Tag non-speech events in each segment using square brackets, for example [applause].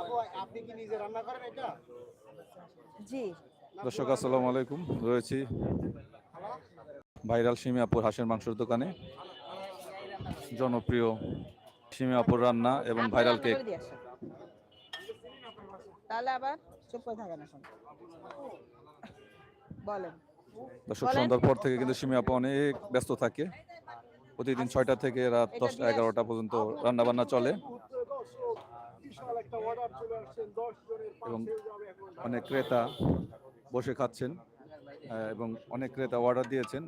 আপু আপনি কি নিজে রান্না করেন এটা? জি। দর্শক আসসালামু আলাইকুম। রয়েছি ভাইরাল সিমিয়াপুর হাঁসের মাংসের দোকানে। জনপ্রিয় সিমিয়াপুর রান্না এবং ভাইরাল কেক। তাহলে আবার চুপ করে থাকেন এখন। বলেন। দর্শক সন্ধ্যার পর থেকে কিন্তু সিমিয়াপু অনেক ব্যস্ত থাকে। প্রতিদিন ছয়টা থেকে রাত দশটা এগারোটা পর্যন্ত রান্না বান্না চলে। এবং অনেক ক্রেতা বসে খাচ্ছেন এবং অনেক ক্রেতা অর্ডার দিয়েছেন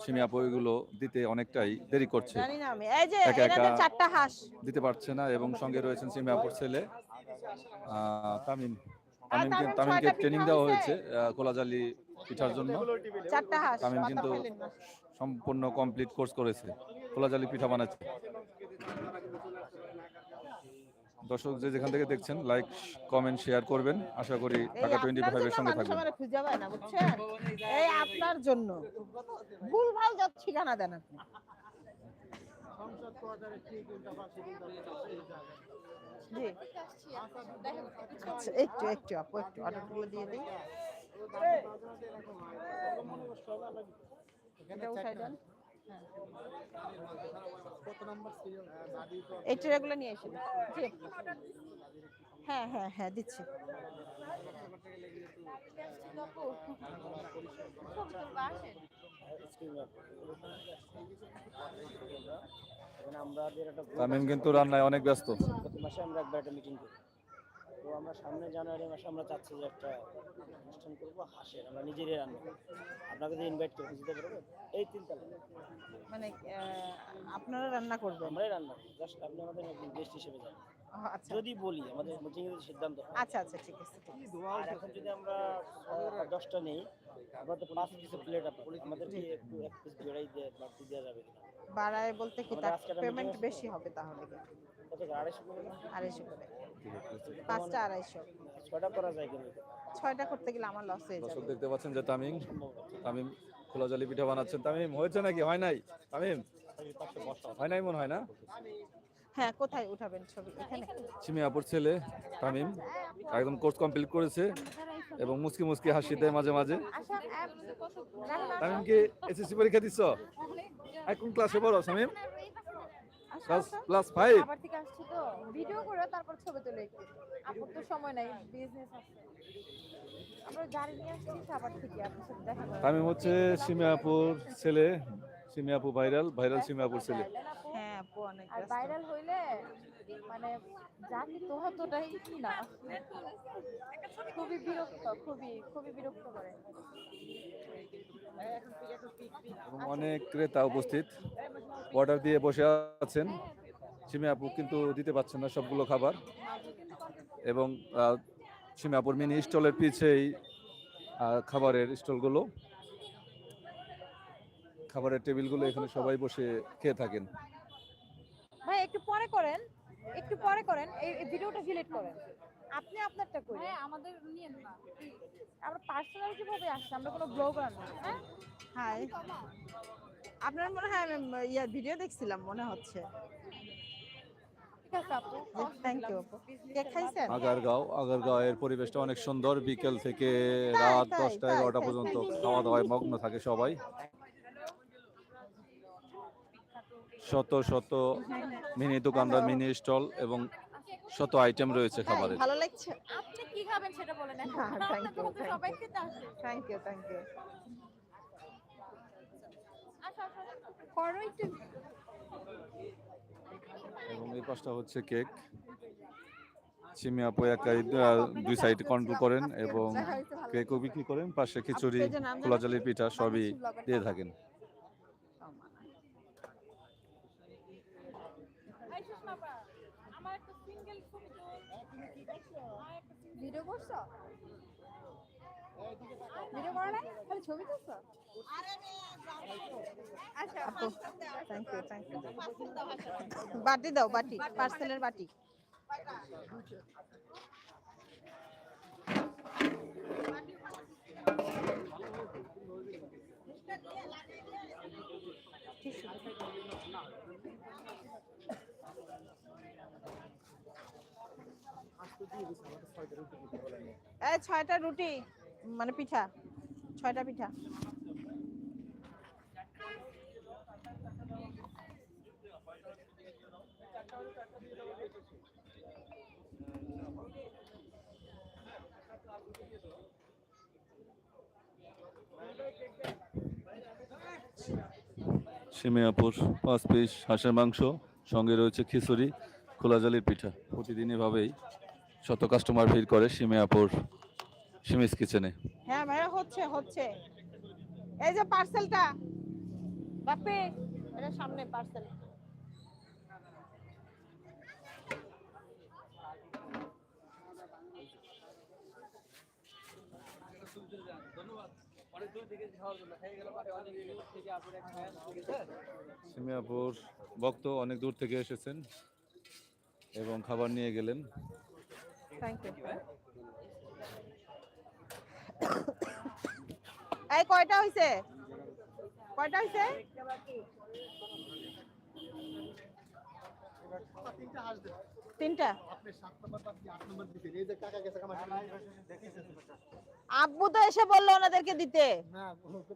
সিমিয়াপু এগুলো দিতে অনেকটাই দেরি করছে। একা একা- দিতে পারছে না এবং সঙ্গে রয়েছেন সিমিয়াপুর ছেলে তামিম। তামিমকে তামিম তামিমকে ট্রেনিং দেওয়া হয়েছে? কোলাজালি পিঠার জন্য। তামিম কিন্তু। সম্পূর্ণ কমপ্লিট কোর্স করেছে। কোলাজালি পিঠা বানাচ্ছে। দর্শক যে যেখান থেকে দেখছেন লাইক কমেন্ট শেয়ার করবেন। আশা করি ঢাকা টোয়েন্টি আপনার ফাইভের সঙ্গে থাকবেন। এই আপনার জন্য। ভুলভাল যত ঠিকানা দেন আপনি। আচ্ছা একটু একটু আপু একটু অর্ডারগুলো দিয়ে দিই। এটা উঠাই দেন। এই ট্রেগুলো নিয়ে এসে হ্যাঁ হ্যাঁ হ্যাঁ দিচ্ছি। তামিম কিন্তু রান্নায় অনেক ব্যস্ত। প্রতি মাসে আমরা একবার একটা মিটিং করি। তো আমরা সামনে জানুয়ারি মাসে আমরা চাচ্ছি যে একটা অনুষ্ঠান করব হাসের আমরা নিজেরই রান্না করব। আপনাকে যে ইনভাইট করে দিতে পারবেন? এই তিনতলা মানে আপনারা রান্না করবেন? আমরাই রান্না জাস্ট আপনি আমাদের একদিন গেস্ট হিসেবে যান। আচ্ছা। যদি বলি আমাদের মিটিং এর সিদ্ধান্ত আচ্ছা আচ্ছা ঠিক আছে আর এখন যদি আমরা দশটা নেই আমরা তো পাঁচ পিস প্লেট আপনার আমাদেরকে একটু এক পিস বেড়াই দিয়ে বাড়তি দেওয়া যাবে বাড়ায় বলতে কি আমাদের তার পেমেন্ট বেশি হবে তাহলে? কি? কত? আড়াইশো করে আড়াইশো করে। পাঁচটা আড়াইশো। ছয়টা করা যায় কিন্তু। ছয়টা করতে গেলে আমার লস হয়ে যাবে। দেখতে পাচ্ছেন যে তামিম তামিম খোলাজালি পিঠা বানাচ্ছেন। তামিম হয়েছে নাকি? হয় নাই? তামিম হয় নাই মনে হয় না? হ্যাঁ কোথায় উঠাবেন ছবি? এখানে। সিমিয়াপুর ছেলে তামিম একদম কোর্স কমপ্লিট করেছে এবং মুসকি মুসকি হাসি দেয় মাঝে মাঝে। তামিম কি এসএসসি পরীক্ষা দিচ্ছ? আর কোন ক্লাসে পড়ো তামিম। Class class five. আবার থেকে আসছি তো? ভিডিও করে তারপর ছবি তুলে আপুর তো সময় নাই বিজনেস আছে। আমরা গাড়ি নিয়ে আসছি থেকে আপনার সাথে দেখা করে তামিম হচ্ছে সিমিয়াপুর ছেলে সিমিয়াপুর ভাইরাল ভাইরাল সিমিয়াপুর ছেলে। হ্যাঁ আপু অনেক আর ভাইরাল হইলে মানে জানি তো হতোটাই না। খুবই বিরক্ত খুবই খুবই বিরক্ত করে। অনেক ক্রেতা উপস্থিত। অর্ডার দিয়ে বসে আছেন। সিমিয়াপু কিন্তু দিতে পারছেন না সবগুলো খাবার। এবং আহ, সিমিয়াপুর মিনি স্টলের পিছেই খাবারের স্টলগুলো। খাবারের টেবিলগুলো এখানে সবাই বসে খেয়ে থাকেন। ভাই একটু পরে করেন। একটু পরে করেন এই ভিডিওটা ডিলিট করেন। আপনি আপনারটা করেন। হ্যাঁ আমাদের নিয়ে না। আমরা পার্সোনাল কীভাবে আসছি? আমরা কোনো ব্লগার না হ্যাঁ? হাই আপনার মনে হয় আমি ইয়ার ভিডিও দেখছিলাম মনে হচ্ছে। ঠিক আছে থ্যাংক ইউ আপু। আগারগাঁও আগারগাঁও এর পরিবেশটা অনেক সুন্দর। বিকেল থেকে রাত তাই, দশটা এগারোটা পর্যন্ত। খাওয়া দাওয়ায় মগ্ন থাকে সবাই। শত শত মিনি দোকানদার মিনি স্টল এবং শত আইটেম রয়েছে তাই, খাবারের। ভালো লাগছে। আপনি কি খাবেন সেটা বলেন এখন হ্যাঁ, সবাই খেতে আসে। থ্যাংক ইউ থ্যাংক ইউ করো একটু। এবং এই পাশটা হচ্ছে কেক। সিমি আপু একাই দুই সাইড কন্ট্রোল করেন এবং কেকও বিক্রি করেন। পাশে খিচুড়ি পেজের নাম পিঠা সবই দিয়ে থাকেন এই সুষমা আপা, আমার একটা সিঙ্গেল ছবি তো ভিডিও করছ? ভিডিও করো নাই? খালি ছবি করছ আচ্ছা থ্যাংক ইউ থ্যাংক ইউ বাটি দাও বাটি পার্সেলের বাটি। টিস্যু। এই ছয়টা রুটি মানে পিঠা, ছয়টা পিঠা। সিমিয়াপুর পাঁচ পিস হাঁসের মাংস, সঙ্গে রয়েছে খিচুড়ি, খোলাজালির পিঠা। প্রতিদিন এভাবেই শত কাস্টমার ভিড় করে সিমিয়াপুর সিমিস কিচেনে। হ্যাঁ ভাইয়া হচ্ছে হচ্ছে। এই যে পার্সেলটা বাপি এটা সামনে পার্সেল সিমিয়াপুর ভক্ত অনেক দূর থেকে এসেছেন এবং খাবার নিয়ে গেলেন। থ্যাংক ইউ [coughs] এই কয়টা হইছে? কয়টা হইছে? তিনটা। হাঁস দেন তিনটা আপনি সাত নম্বর পাচ্ছি আট নম্বর দিচ্ছেন এই যে কাকা গেছে আমার আব্বু তো এসে বলল ওনাদেরকে দিতে।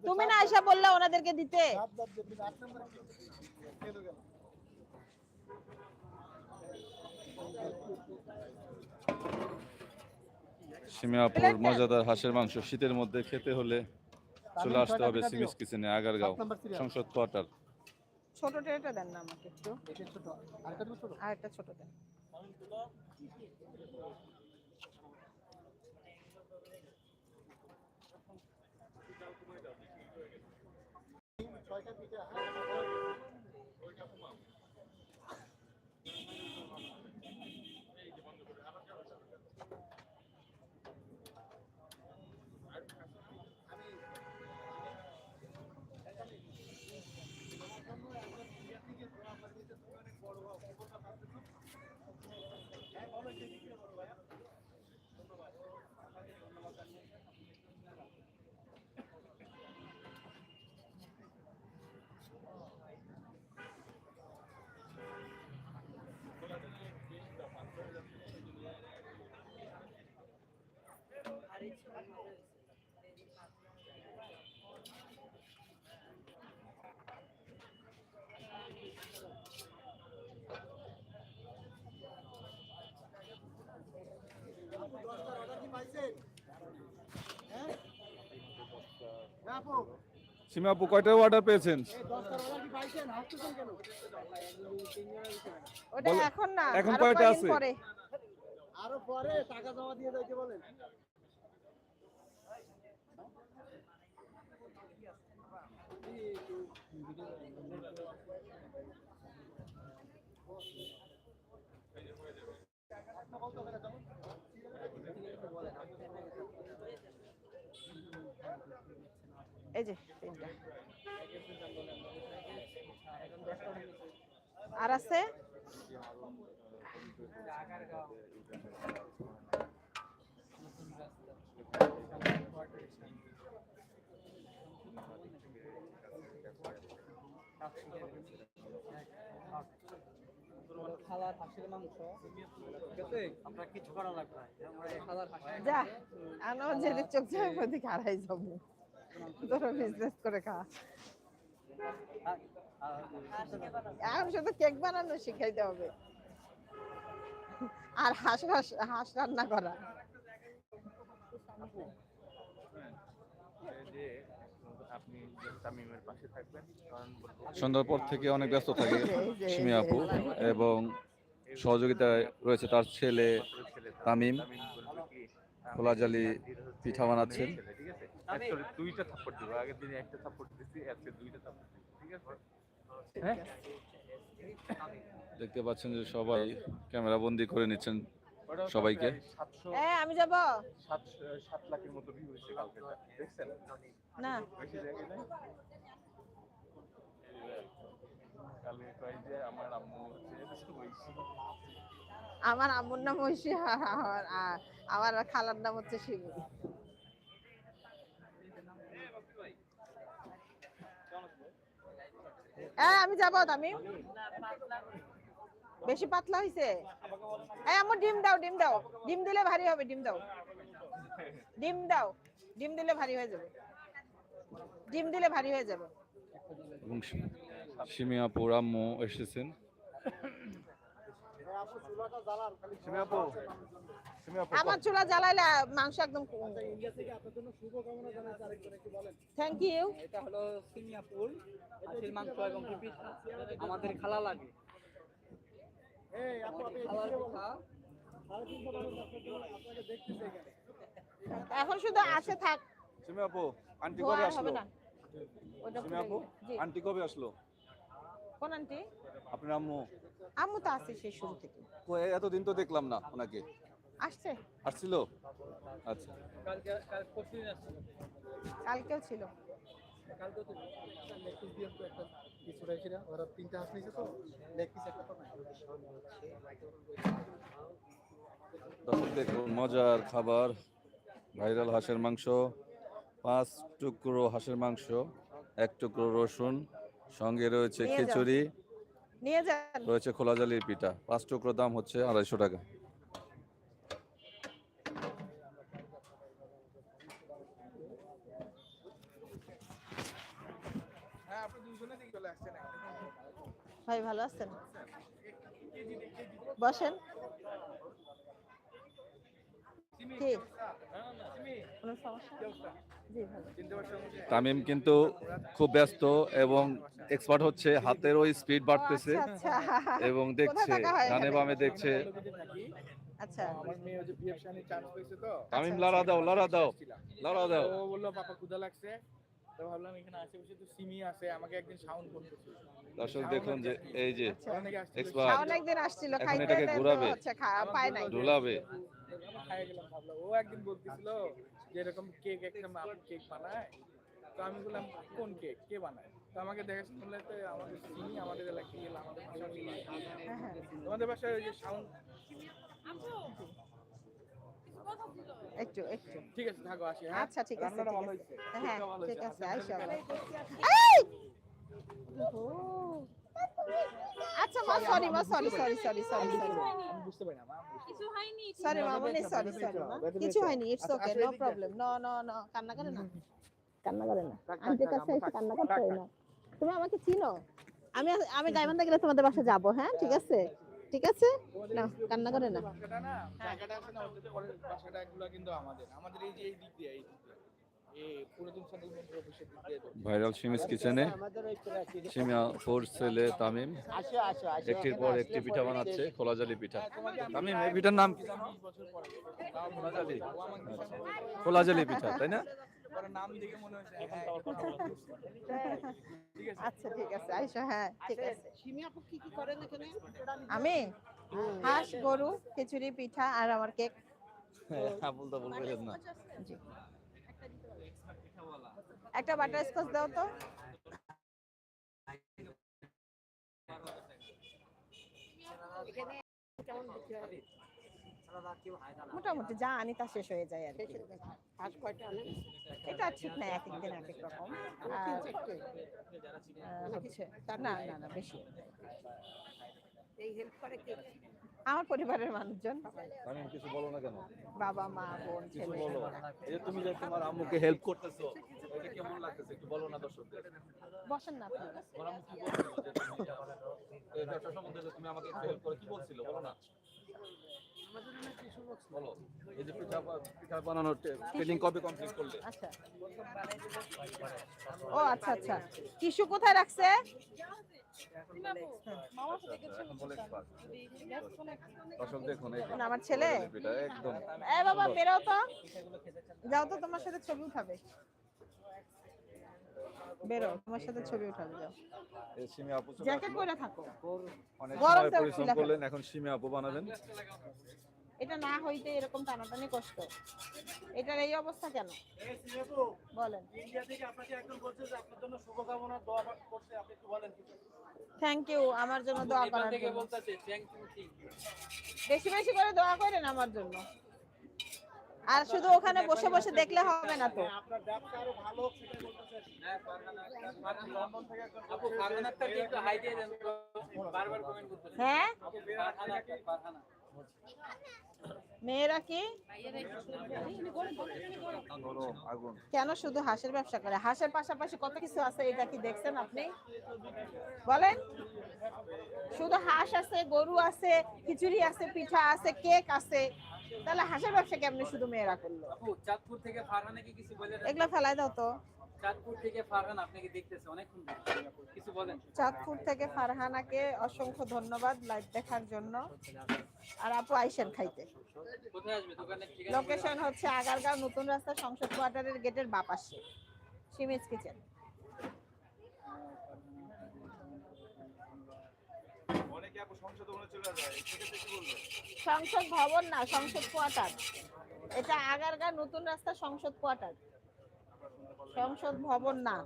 তুমি না এসে বললে ওনাদেরকে দিতে সাত দাঁত দিবেন আট নম্বর কেন গেল সিমিয়াপুর মজাদার হাঁসের মাংস শীতের মধ্যে খেতে হলে চলে আসতে হবে সিমিস কিচেনে আগারগাঁও সংসদ কোয়ার্টার। ছোট ট্রেটা দেন না আমাকে একটু। এটা ছোট। আরেকটা দেবো ছোট। আর একটা ছোট দেন। ছয়টা পিঠা আপু সিমিয়াপু কয়টা অর্ডার পেয়েছেন? এই দশটার অর্ডার কি পাইছেন হাসতেছেন কেন ওটা এখন না এখন কয়টা আছে? পরে। আরও পরে টাকা জমা দিয়ে যাইতে বলেন। এই যে তিনটা। আর আছে? যা আনো যেদিক চোখ হারাই যাব। তোরা বিজনেস করে খা। এখন শুধু কেক বানানো শিখাইতে হবে। আর হাঁস হাঁস রান্না করা। আপনি তামিমের পাশে থাকবেন কারণ সন্ধ্যার পর থেকে অনেক ব্যস্ত থাকে যে, সিমিয়াপু এবং সহযোগিতায় রয়েছে তার ছেলে তামিম। খোলাজালি পিঠা বানাচ্ছেন। ঠিক আছে? Actually দুইটা সাপোর্ট দিব আগের দিনে একটা সাপোর্ট দিছি আজকে দুইটা সাপোর্ট ঠিক আছে? হ্যাঁ? দেখতে পাচ্ছেন যে সবাই ক্যামেরা বন্দি করে নিচ্ছেন সবাইকে। আমি যাব। সাত লাখের মতো ভিউ হয়েছে কালকে দেখছেন? না। কালকে কয় যে আমার আম্মু হচ্ছে আমার আম্মুর নাম ঐশী আর আমার খালার নাম হচ্ছে শিবু। হ্যাঁ আমি যাব আমি বেশি পাতলা হয়েছে এই আমার ডিম দাও ডিম দাও। ডিম দিলে ভারী হবে, ডিম দাও। ডিম দাও, ডিম দিলে ভারী হয়ে যাবে। ডিম দিলে ভারী হয়ে যাবে। এবং সি- সিমি আপুর আম্মু এসেছেন আপু চুলাটা জ্বালান খালি সিমি আপু সিমি আপু আমার চুলা জ্বালাইলে মাংস একদম থ্যাংক ইউ এটা হলো সিঙ্গাপুর খাসির মাংস এবং আমাদের খালা লাগে। এখানে। এখন শুধু আসে থাক। সিমি আপু আন্টি কবে আসলো? না। সিমি আপু আন্টি কবে আসলো? কোন আন্টি? আপনার আম্মু। আম্মু তো আছে সেই শুরু থেকে। এতদিন তো দেখলাম না ওনাকে। আসছে? আসছিল? আচ্ছা। কালকেও ছিল। দেখুন মজার খাবার ভাইরাল হাঁসের মাংস পাঁচ টুকরো হাঁসের মাংস এক টুকরো রসুন সঙ্গে রয়েছে খিচুড়ি নিয়ে যান। রয়েছে খোলা জালির পিঠা। পাঁচ টুকরো দাম হচ্ছে আড়াইশো টাকা। ভাই ভালো আছেন? বসেন। কি? কোনো সমস্যা? তামিম কিন্তু খুব ব্যস্ত এবং এক্সপার্ট হচ্ছে হাতেরও স্পিড বাড়তেছে আচ্ছা আচ্ছা। এবং দেখছে ডানে বামে দেখছে। আচ্ছা। আমার মেয়ে ওই যে বিএফ শানি চান্স পেয়েছে তো। তামিম লড়া দাও লড়া দাও লড়া দাও। ও বলল পাপা লাগছে। তো ভাবলাম এখানে আশেপাশে তো সিমি আছে আমাকে একদিন সাউন্ড ফোন দর্শক দেখুন যে এই যে ওখান থেকে আসছিল এক্সপার্ট অনেকদিন আসছিল খাইতে এটাকে ঘুরাবে। পায় নাই। ঢোলাবে। ও একদিন বলতেছিল যে এরকম কেক একটা আপু কেক বানায় তো আমি বললাম কোন কেক কে বানায়? তো আমাকে দেখে শুনলে তো আমাদের চিনি আমাদের এলাকায় গেলে আমাদের হ্যাঁ। তোমাদের বাসায় ওই যে সাউন্ড একটু একটু। ঠিক আছে থাকো আসি হ্যাঁ? আচ্ছা ঠিক আছে রান্নাটা ভালো। হয়েছে। হ্যাঁ ঠিক আছে আইসা এই! ওহো। আচ্ছা মা সরি মা sorry sorry sorry sorry sorry বুঝতে পারি না মা, বুঝতে সরি মা মনে সরি সরি মা। কিছু হয়নি it's okay no problem no no no কান্না করে না। কান্না করে না। আন্টির কাছে এসে কান্না করতে হয় না তুমি আমাকে চিনো? আমি আমি গাইবান্ধা গেলে তোমাদের বাসায় যাব হ্যাঁ? ঠিক আছে? ঠিক আছে? না কান্না করে না। জায়গাটা আছে না ওদের বাসাটা এগুলো কিন্তু আমাদের। আমাদের এই যে এই দিক দিয়ে এই দিক দিয়ে। ভাইরাল সিমিস কিচেনে। সিমিয়া ফোর ছেলে তামিম। একটির পর একটি পিঠা বানাচ্ছে খোলা জালি পিঠা তামিম এই পিঠার নাম কি? জানো? আচ্ছা। পিঠা তাই না? নাম দেখে মনে হয়েছে হ্যাঁ, ঠিক আছে। আচ্ছা ঠিক আছে। আইসো হ্যাঁ ঠিক আছে। আমি? হাঁস গরু খিচুড়ি পিঠা আর আমার কেক। আবুল না। জি। একটা বাটার স্কচ দাও তো। মোটামুটি যা আনি তা শেষ হয়ে যায় আর কি। এটা ঠিক না এক একদিন এক এক রকম হচ্ছে না না না বেশি। আমার পরিবারের মানুষজন। কিছু বলো না কেন? বাবা মা বোন কিছু ছেলে। বলো। এই যে তুমি যে তোমার আম্মুকে হেল্প করতেছো এটা কেমন লাগতেছে? একটু বলো না দর্শকদের। বসেন না আপনি। আম্মু কি বলছিল যে তুমি এই ব্যবসা সম্বন্ধে তুমি আমাকে একটু হেল্প করো কি বলছিল? বলো না। বলো। এই যে পিঠা পিঠা বানানোর ট্রেনিং কবে কমপ্লিট করলে? আচ্ছা। ও আচ্ছা আচ্ছা। টিস্যু কোথায় রাখছে? এই না, আমার ছেলে? এ বাবা বেরো তো। যাও তো তোমার সাথে ছবি উঠাবে। বেরো তোমার সাথে ছবি উঠাবে যাও। এই সিমি আপু জ্যাকেট পরে থাকো। গরম পরিশ্রম করলেন এখন সিমি আপু বানাবেন। এটা না হইতে এরকম টানাটানি কষ্ট। এটার এই অবস্থা কেন? বলেন। ইন্ডিয়া থেকে আপনাকে একজন বলছে যে আপনার জন্য শুভকামনা দোয়া করছে আপনি একটু বলেন কিছু। থ্যাংক ইউ আমার জন্য দোয়া করার থেকে জন্য। বলতেছে থ্যাংক ইউ থ্যাংক ইউ বেশি বেশি করে দোয়া করেন আমার জন্য। আর শুধু ওখানে বসে বসে দেখলে হবে না তো। আপু ফারহানারটা একটু হাই দিয়ে দেন তো। বারবার কমেন্ট করতেছে। হ্যাঁ? মেয়েরা কি? কেন শুধু হাঁসের ব্যবসা করে? হাঁসের পাশাপাশি কত কিছু আছে এটা কি দেখছেন আপনি? বলেন। শুধু হাঁস আছে গরু আছে খিচুড়ি আছে পিঠা আছে কেক আছে। তাহলে হাঁসের ব্যবসা কেমনি শুধু মেয়েরা করল? এগুলো ফেলাই দাও তো। চাঁদপুর থেকে ফারহান আপনাকে দেখতেছে অনেকক্ষণ কিছু বলেন। চাঁদপুর থেকে ফারহানাকে অসংখ্য ধন্যবাদ লাইভ দেখার জন্য। আর আপু আইসেন খাইতে। কোথায় আসবে? দোকানের ঠিকানা লোকেশন হচ্ছে আগারগাঁও নতুন রাস্তা সংসদ কোয়ার্টারের গেটের বাপাশে সিমিজ কিচেন সংসদ ভবন না সংসদ কোয়ার্টার। এটা আগারগাঁও নতুন রাস্তা সংসদ কোয়ার্টার। সংসদ ভবন না।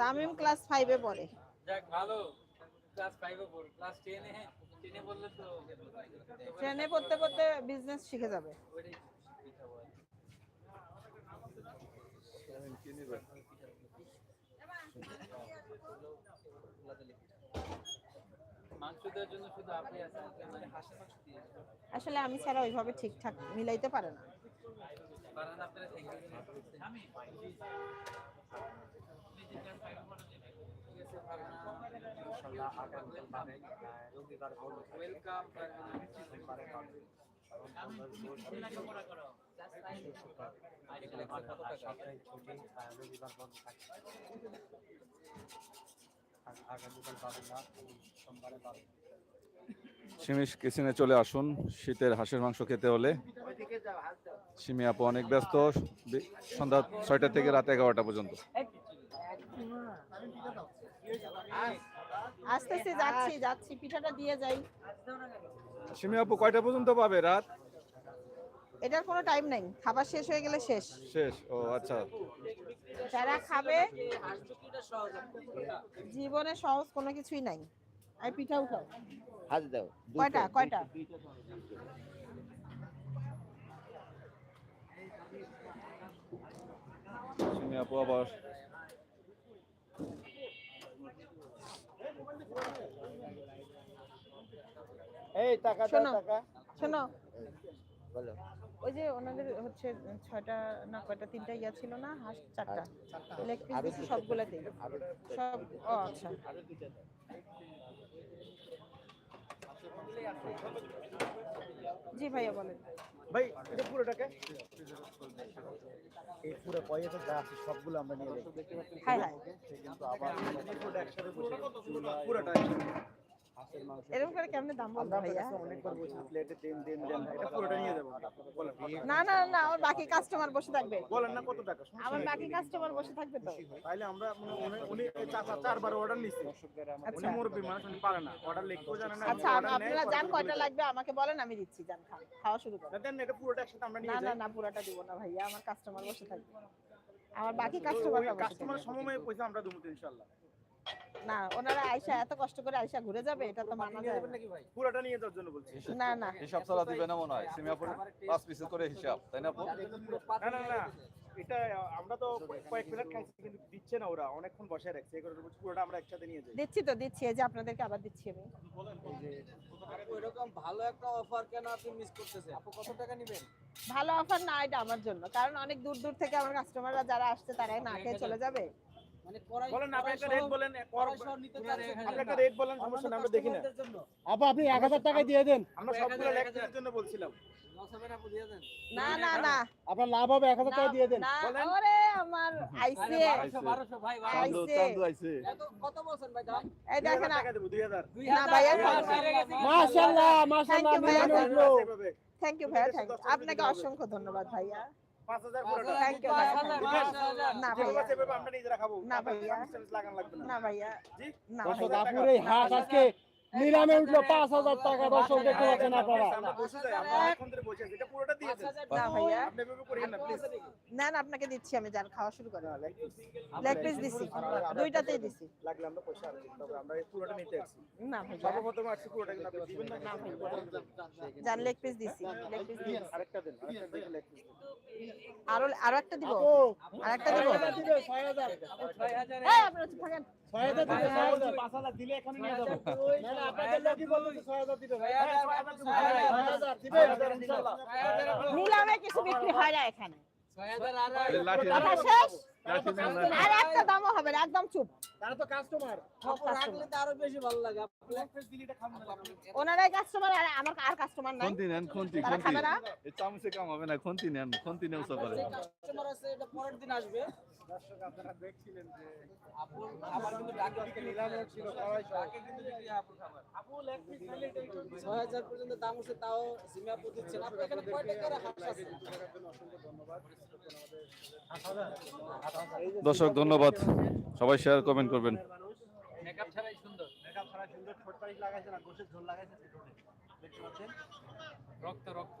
তামিম ক্লাস ফাইভে পড়ে। যাক ভালো। ক্লাস ফাইভে পড়। ক্লাস টেনে টেনে বললে তো ট্রেনে পড়তে পড়তে বিজনেস শিখে যাবে। ওইটাই। পিঠাবো আর কি। মাংস দেওয়ার জন্য শুধু আপনি আপনারা থ্যাংক ইউ আমি ওয়েলকাম সিমিস কিচেনে চলে আসুন শীতের হাঁসের মাংস খেতে হলে। সিমি আপু অনেক ব্যস্ত সন্ধ্যা ছয়টা থেকে রাত এগারোটা পর্যন্ত। আসতেছি যাচ্ছি যাচ্ছি পিঠাটা দিয়ে যাই। সিমি আপু কয়টা পর্যন্ত পাবে রাত? এটার কোনো টাইম নাই খাবার শেষ হয়ে গেলে শেষ। শেষ ও আচ্ছা। যারা খাবে জীবনে সহজ কোনো কিছুই নাই। আর পিঠা উঠাও। হাত দাও কয়টা কয়টা? সিমি আপু আবার। এই টাকা শোনো। টাকা। শোনো। বলো। ওই যে ওনাদের হচ্ছে ছয়টা না কয়টা তিনটা ইয়া ছিল না হাঁস চারটা। লেগ পিস সবগুলাতেই। আরও সব ও আচ্ছা। জি ভাইয়া বলেন। ভাই এটা পুরোটাকে? এই পুরো পয়সা যা আছে সবগুলো আমরা নিয়ে যাই হ্যাঁ হ্যাঁ কিন্তু আবার পুরোটা একসাথে। এরকম করে কেমনে দাম বলব ভাইয়া? কাছে অনেকবার বলছি প্লেটে দেন দেন দেন। এটা পুরোটা নিয়ে যাব। বলেন না না। না আমার বাকি কাস্টমার বসে থাকবে। বলেন না কত টাকা আমার বাকি কাস্টমার বসে থাকবে তো। তাইলে আমরা উনি- উনি চাচা চারবার অর্ডার নিচ্ছে উনি মানুষ উনি পারে না। অর্ডার লিখতেও জানে না আচ্ছা আপনারা জান কয়টা লাগবে? আমাকে বলেন আমি দিচ্ছি জান খান। খাওয়া শুরু করুন না দেন এটা পুরোটা একসাথে আমরা না নিয়ে না যাই। না পুরাটা দিব না ভাইয়া আমার কাস্টমার বসে থাকবে। আমার বাকি কাস্টমার কাস্টমার সময় পয়সা আমরা দেবো ইনশাআল্লাহ। না ওনারা আয়সা এত কষ্ট করে আয়সা ঘুরে যাবে এটা তো মানা যায় না। পুরোটা নিয়ে যাওয়ার জন্য বলছি। না না। হিসাব ছাড়া দিবে না মনে হয়। পাঁচ পিসের করে হিসাব তাই না না না না। এটা আমরা তো কয়েক প্লেট খাইছি কিন্তু দিচ্ছে না ওরা। অনেকক্ষণ বসে রাখছে। এই কারণে পুরোটা আমরা একসাথে নিয়ে যাই। দিচ্ছি তো দিচ্ছি। এই যে আপনাদেরকে আবার দিচ্ছি আমি। এরকম ভালো একটা অফার কেন আপনি মিস করতেছেন? আপু কত টাকা নেবেন? ভালো অফার না এটা আমার জন্য। কারণ অনেক দূর দূর থেকে আমার কাস্টমাররা যারা আসছে তারাই না খেয়ে চলে যাবে। বলেন আপনি একটা রেট বলেন কড়াই সহ নিতে চাচ্ছেন আপনি একটা রেট বলেন সমস্যা আমরা দেখি না আপা আপনি এক হাজার টাকা দিয়ে দেন। আমরা সবগুলো লেখার জন্য বলছিলাম। নসাবের আপু দিয়ে দেন। না না না। আপনার লাভ হবে এক হাজার টাকা দিয়ে দেন। আমার ভাই আইছে। আইছে কত বলছেন ভাই দাম এই দেখেন। মাশাআল্লাহ মাশাআল্লাহ থ্যাংক ইউ ভাইয়া থ্যাংক ইউ আপনাকে অসংখ্য ধন্যবাদ ভাইয়া। না ভাইয়া। না ভাইয়া। conditions লাগানো লাগবে না। না ভাইয়া। নিলামে উঠল পাঁচ হাজার টাকা দর্শক দেখতে পাচ্ছেন আপনারা আমরা বসে যাই আমরা অনেকক্ষণ ধরে বসে আছি এটা পুরোটা দিয়েছেন না আপনাকে দিচ্ছি আমি যান খাওয়া শুরু লেগ পিস দিছি। দুইটাতেই দিছি। লাগলে আমরা পয়সা আর আমরা পুরোটা নিতে আসছি। না ভাইয়া। সর্বপ্রথম আসছি পুরোটা কিন্তু আপনি দিবেন না যান লেগ পিস দিছি লেগ পিস দিছি। আরেকটা দেন আরেকটা লেগ পিস আরও আরও একটা দিব? আপু আর একটা দিব? ছয় হাজার দিবে ছয় হাজার। এই আপনারা থাকেন নিলামে কিছু বিক্রি হয় না এখানে। আর একটা দামও হবে না একদম চুপ। তারা তো কাস্টমার রাখলে তো আরও বেশি ভালো লাগে। ওনারাই কাস্টমার আর আমার আর কাস্টমার নাই। খুন্তি নেন খুন্তি এই চামচে কাম হবে না খুন্তি নেন খুন্তি নেও সবারে কাস্টমার আছে এটা পরের দিন আসবে। দর্শক আপনারা দেখছিলেন যে খাবার কিন্তু ডাকে নিলামে ছিল ডাকে কিন্তু বিক্রি ছয় হাজার পর্যন্ত দাম হচ্ছে তাও সিমে আপু দিচ্ছেন। আপনি এখানে কয় টাকার হাঁস আছে? দর্শক ধন্যবাদ। সবাই শেয়ার কমেন্ট করবেন। মেকআপ ছাড়াই সুন্দর। মেকআপ ছাড়া সুন্দর। ঠোঁট পালিশ লাগাইছে না গোসের ঝোল লাগাইছে ঠোঁটে দেখতে পাচ্ছেন? রক্ত রক্ত।